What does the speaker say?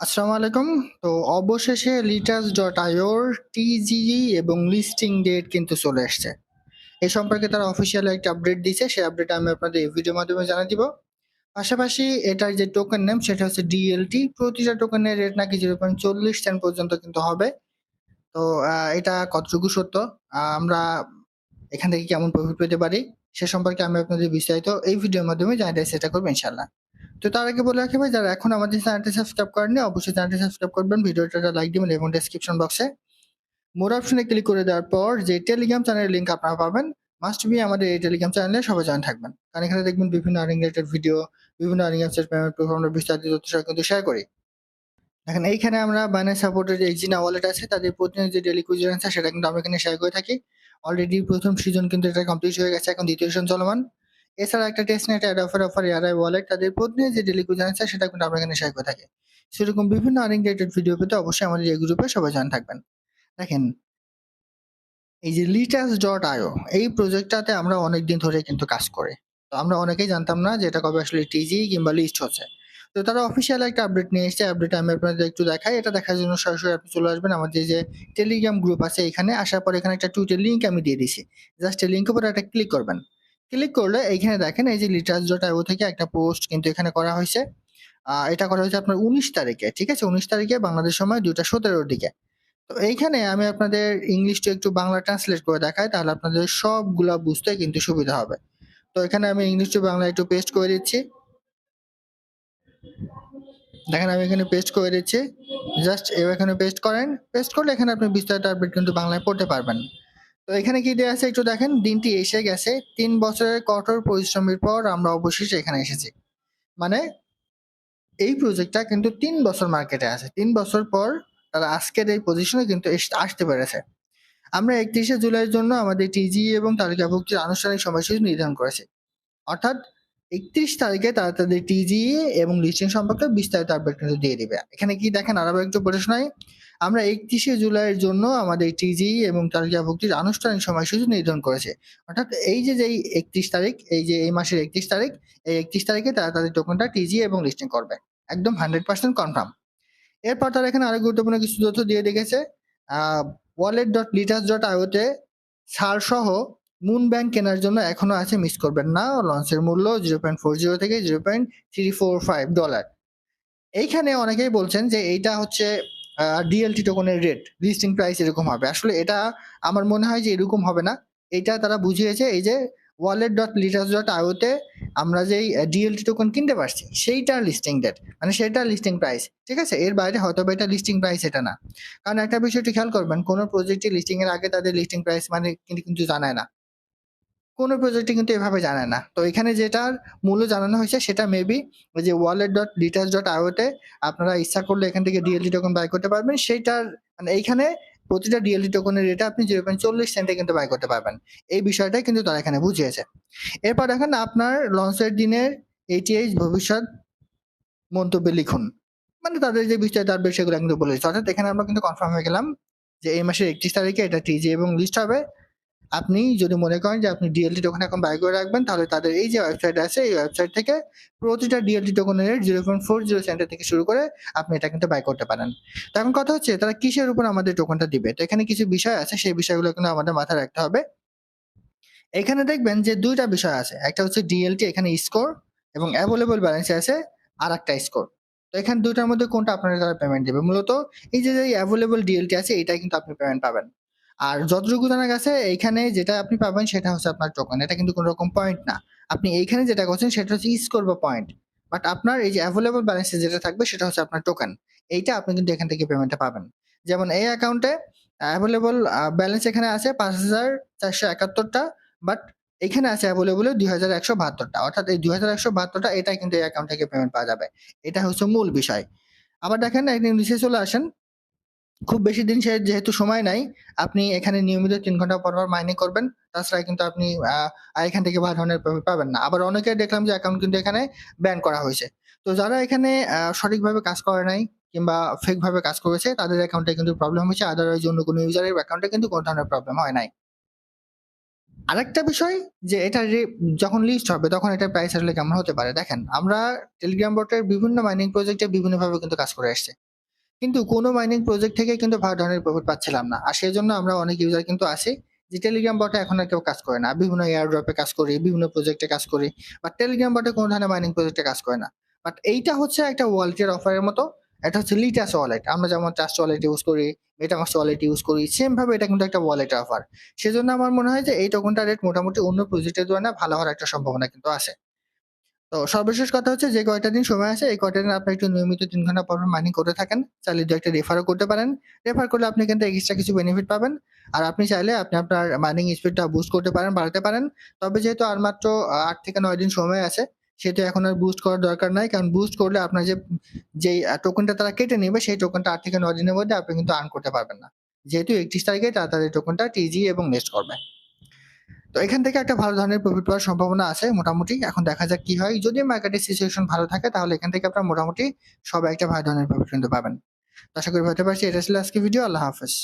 আসসালামু আলাইকুম। তো অবশেষে লিটাস.আইওর টিজিই এবং লিস্টিং ডেট কিন্তু চলে এসছে। এ সম্পর্কে তারা অফিসিয়াল একটা আপডেট দিয়েছে। সেই আপডেট আমি আপনাদের এই ভিডিওর মাধ্যমে জানিয়ে দিব। পাশাপাশি এটার যে টোকেন নেম সেটা হচ্ছে ডিএলটি। প্রতিটা টোকেনের রেট নাকি 0.40 সেন্ট পর্যন্ত কিন্তু হবে। তো এটা কতটুকু সত্য? আমরা এখান থেকে কেমন প্রফিট পেতে পারি? সে সম্পর্কে আমি আপনাদের বিস্তারিত এই ভিডিওর মাধ্যমে দেওয়ার চেষ্টা করব ইনশাআল্লাহ। তো তার আগে বলে রাখি ভাই যারা এখন আমাদের চ্যানেলটি সাবস্ক্রাইব করেননি অবশ্যই চ্যানেলটি সাবস্ক্রাইব করবেন। ভিডিওটা লাইক দিবেন এবং ডেসক্রিপশন বক্সে মোর অপশনে ক্লিক করে দেওয়ার পর যে টেলিগ্রাম চ্যানেলের লিঙ্ক আপনারা পাবেন মাস্ট বি আমাদের এই টেলিগ্রাম চ্যানেলে সবাই জয়েন থাকবেন। কারণ এখানে দেখবেন বিভিন্ন আর্নিং রিলেটেড ভিডিও, বিভিন্ন আর্নিং অ্যাপসের পেমেন্ট প্ল্যাটফর্মের বিস্তারিত তথ্য কিন্তু শেয়ার করি। এখন এইখানে আমরা বাইন্যান্স সাপোর্টের যে এক্সিনা ওয়ালেট আছে তাদের প্রতিদিনের যে কুইজ আছে সেটা কিন্তু আমরা এখানে শেয়ার করে থাকি। অলরেডি প্রথম সিজন কিন্তু এটা কমপ্লিট হয়ে গেছে এখন দ্বিতীয় সিজন চলমান। এছাড়া একটা testnet ad offer offer ARI wallet তাদের প্রতিদিনের যে ডেইলি কুইজ আছে সেটা কিন্তু আমরা এখানে শেয়ার করে থাকি। সেরকম বিভিন্ন আর্নিং রিলেটেড ভিডিও পেতে অবশ্যই আমাদের এই গ্রুপে সবাই জয়েন থাকবেন। দেখেন, এই যে লিটাস.আইও এই প্রজেক্টটাতে আমরা অনেকদিন ধরে কিন্তু কাজ করে তো আমরা অনেকেই জানতাম না যে এটা কবে আসলে টিজি কিংবা লিস্ট হচ্ছে। তো তারা অফিসিয়াল একটা আপডেট নিয়ে এসেছে। আপডেট আমি আপনাদের একটু দেখাই। এটা দেখার জন্য সরাসরি আপনি চলে আসবেন আমাদের যে টেলিগ্রাম গ্রুপ আছে, এখানে আসার পর এখানে একটা টুইটের লিংক আমি দিয়ে দিছি। জাস্ট এই লিংকের উপরে একটা ক্লিক করবেন। ক্লিক করলে এইখানে দেখেন, এই যে লিটাস.আইও থেকে একটা পোস্ট কিন্তু এখানে করা হয়েছে। এটা করা হয়েছে আপনার ১৯ তারিখে। ঠিক আছে? ১৯ তারিখে বাংলাদেশ সময় ২টা ১৭ র দিকে। তো এইখানে আমি আপনাদের ইংলিশটা একটু বাংলা ট্রান্সলেট করে দেখাই, তাহলে আপনাদের সবগুলা বুঝতে কিন্তু সুবিধা হবে। তো এখানে আমি ইংলিশ টু বাংলা একটু পেস্ট করে দিচ্ছি। দেখেন, আমি এখানে পেস্ট করে দিচ্ছি। জাস্ট এখানে পেস্ট করেন। পেস্ট করলে এখানে আপনি বিস্তারিত আপডেট কিন্তু বাংলায় পড়তে পারবেন। তো এখানে কি দেওয়া আছে একটু দেখেন দিনটি এসে গেছে। তিন বছরের কঠোর পরিশ্রমের পর আমরা অবশেষে এখানে এসেছি। মানে এই প্রজেক্টটা কিন্তু তিন বছর মার্কেটে আছে। তিন বছর পর তারা আজকের এই পজিশনে কিন্তু আসতে পেরেছে। আমরা ৩১শে জুলাইয়ের জন্য আমাদের টিজি এবং তালিকাভুক্তির আনুষ্ঠানিক সময়সূচি নির্ধারণ করেছি। অর্থাৎ ৩১ তারিখে তারা তাদের টিজি এবং লিস্টিং সম্পর্কে বিস্তারিত আপডেট কিন্তু দিয়ে দিবে। এখানে কি দেখেন আরও একটু পড়ে। আমরা ৩১শে জুলাইয়ের জন্য আমাদের টিজি এবং তালিকাভুক্তির আনুষ্ঠানিক সময়সূচি নির্ধারণ করেছে। অর্থাৎ এই যে যেই ৩১ তারিখ, এই যে এই মাসের ৩১ তারিখ, এই ৩১ তারিখে তারা তাদের টোকেনটা টিজি এবং লিস্টিং করবে। একদম 100% কনফার্ম। এরপর তারা এখানে আরও গুরুত্বপূর্ণ কিছু তথ্য দিয়ে রেখেছে। আ wallet.litas.io তে ছাড় সহ মুন ব্যাংক কেনার জন্য এখনও আছে মিস করবেন না। লঞ্চের মূল্য 0.40 থেকে 0.345 ডলার। এইখানে অনেকেই বলছেন যে এইটা হচ্ছে ডিএলটি টোকেনের রেট, লিস্টিং প্রাইস এরকম হবে। আসলে এটা আমার মনে হয় যে এরকম হবে না। এটা তারা বুঝিয়েছে এই যে ওয়ালেট ডট লিটাস ডট তে আমরা যেই ডিএলটি টোকন কিনতে পারছি সেইটার লিস্টিং ডেট মানে সেটার লিস্টিং প্রাইস। ঠিক আছে? এর বাইরে হয়তোবা এটা লিস্টিং প্রাইস এটা না। কারণ একটা বিষয়টি খেয়াল করবেন কোনো প্রজেক্টে লিস্টিংয়ের আগে তাদের লিস্টিং প্রাইস মানে কিন্তু জানায় না। কোন প্রজেক্টে কিন্তু এভাবে জানে না। তো এখানে যেটার মূল্য জানানো হয়েছে সেটা মেবি ওই যে ওয়ালেট ডট ডিটাচ ডট তে আপনারা ইচ্ছা করলে এখান থেকে ডিএলটি টোকেন বাই করতে পারবেন। সেইটার মানে এইখানে প্রতিটা ডিএলটি টোকেনের রেটে আপনি 0.40 সেন্টে কিন্তু বাই করতে পারবেন। এই বিষয়টাই কিন্তু তারা এখানে বুঝিয়েছে। এরপর দেখেন আপনার লঞ্চের দিনের ATH ভবিষ্যৎ মন্তব্যে লিখুন। মানে তাদের যে বিস্তারিত আপডেট সেগুলো কিন্তু বলেছে অর্থাৎ এখানে আমরা কিন্তু কনফার্ম হয়ে গেলাম যে এই মাসের ৩১ তারিখে এটা টিজি এবং লিস্ট হবে। আপনি যদি মনে করেন যে আপনি ডিএলটি টোকেন এখন বাই করে রাখবেন তাহলে তাদের এই যে ওয়েবসাইট আছে এই ওয়েবসাইট থেকে প্রতিটা ডিএলটি টোকেনের রেট 0.40 সেন্ট থেকে শুরু করে আপনি এটা কিন্তু বাই করতে পারেন। তো এখন কথা হচ্ছে তারা কিসের উপর আমাদের টোকেনটা দিবে? তো এখানে কিছু বিষয় আছে সেই বিষয়গুলো কিন্তু আমাদের মাথায় রাখতে হবে। এখানে দেখবেন যে দুইটা বিষয় আছে। একটা হচ্ছে ডিএলটি এখানে স্কোর এবং অ্যাভেলেবল ব্যালেন্সে আছে আরেকটা স্কোর। তো এখানে ২ টার মধ্যে কোনটা আপনাদের তারা পেমেন্ট দিবে? মূলত এই যে, অ্যাভেইলেবল ডিএলটি আছে এটাই কিন্তু আপনি পেমেন্ট পাবেন। আর যতটুকু জানা গেছে, এইখানে যেটা আপনি পাবেন সেটা হচ্ছে আপনার টোকেন। এটা কিন্তু কোন রকম পয়েন্ট না। আপনি এইখানে যেটা করছেন, সেটা হচ্ছে স্কোর বা পয়েন্ট। বাট আপনার এই যে অ্যাভেলেবল ব্যালেন্সে যেটা থাকবে, সেটা হচ্ছে আপনার টোকেন। এইটা আপনি কিন্তু এখান থেকে পেমেন্টটা পাবেন। যেমন এই অ্যাকাউন্টে অ্যাভেলেবল ব্যালেন্স এখানে আছে পাঁচ হাজার চারশো একাত্তরটা বাট এখানে আছে অ্যাভেলেবল দুই হাজার একশো বাহাত্তরটা অর্থাৎ এই দুই হাজার একশো বাহাত্তরটা এটাই কিন্তু এই অ্যাকাউন্ট থেকে পেমেন্ট পাওয়া যাবে। এটা হচ্ছে মূল বিষয়। আবার দেখেন, একদিন নিচে চলে আসেন। খুব বেশি দিন সে যেহেতু সময় নাই, আপনি এখানে নিয়মিত তিন ঘণ্টা পর, পর মাইনিং করবেন। তাছাড়া কিন্তু আপনি এখান থেকে ভালো ধরনের পেমেন্ট পাবেন না। আবার অনেকে দেখলাম যে অ্যাকাউন্ট কিন্তু এখানে ব্যান করা হয়েছে। তো যারা এখানে সঠিকভাবে কাজ করে নাই কিংবা ফেক ভাবে কাজ করেছে তাদের অ্যাকাউন্টে কিন্তু প্রবলেম হয়েছে। আদারওয়াইজ অন্য কোনো ইউজারের অ্যাকাউন্টে কিন্তু কোন ধরনের প্রবলেম হয় নাই। আরেকটা বিষয় যে এটা যখন লিস্ট হবে তখন এটা প্রাইস আসলে কেমন হতে পারে? দেখেন আমরা টেলিগ্রাম বটের বিভিন্ন মাইনিং প্রজেক্টে বিভিন্নভাবে কিন্তু কাজ করে আসছি। কিন্তু কোনো মাইনিং প্রজেক্ট থেকে কিন্তু ভালো ধরনের প্রফিট পাচ্ছিলাম না। আর সেই জন্য আমরা অনেক ইউজার কিন্তু আছি যে টেলিগ্রাম বটে এখন আর কেউ কাজ করে না। বিভিন্ন এয়ার ড্রপে কাজ করি, বিভিন্ন প্রজেক্টে কাজ করি বা টেলিগ্রাম বটে কোনো ধরনের মাইনিং প্রজেক্টে কাজ করে না। বাট এইটা হচ্ছে একটা ওয়ালেটের অফারের মতো, এটা হচ্ছে লিটাস ওয়ালেট আমরা যেমন ট্রাস্ট ওয়ালেট ইউজ করি মেটামাক্স ওয়ালেট ইউজ করি সেম ভাবে এটা কিন্তু একটা ওয়ালেট অফার সেজন্য আমার মনে হয় যে এই টোকনটার রেট মোটামুটি অন্য প্রজেক্টের তুলনায় ভালো হওয়ার একটা সম্ভাবনা কিন্তু আছে। তো সর্বশেষ কথা হচ্ছে যে কয়টা দিন সময় আছে, এই কয়টা দিন আপনি একটু নিয়মিত তিন ঘণ্টা পর মাইনিং করে থাকেন। চাইলে দু একটা রেফারও করতে পারেন। রেফার করলে আপনি কিন্তু এক্সট্রা কিছু বেনিফিট পাবেন। আর আপনি চাইলে আপনি আপনার মাইনিং স্পিডটা বুস্ট করতে পারেন, বাড়াতে পারেন। তবে যেহেতু আর মাত্র আট থেকে নয় দিন সময় আছে, সেহেতু এখন আর বুস্ট করার দরকার নাই। কারণ বুস্ট করলে আপনার যে যেই টোকেনটা তারা কেটে নেবে, সেই টোকেনটা আট থেকে নয় দিনের মধ্যে আপনি কিন্তু আর্ন করতে পারবেন না। যেহেতু একত্রিশ তারিখে তারা তাদের টোকেনটা টিজি এবং নেক্সট করবে। তো এখান থেকে একটা ভালো ধরনের প্রফিট পাওয়ার সম্ভাবনা আছে মোটামুটি। এখন দেখা যাক কি হয়। যদি মার্কেটের সিচুয়েশন ভালো থাকে, তাহলে এখান থেকে আপনার মোটামুটি সবাই একটা ভালো ধরনের প্রফিট কিন্তু পাবেন। আশা করি হতে পারছি। এটা ছিল আজকে ভিডিও আল্লাহ হাফেজ।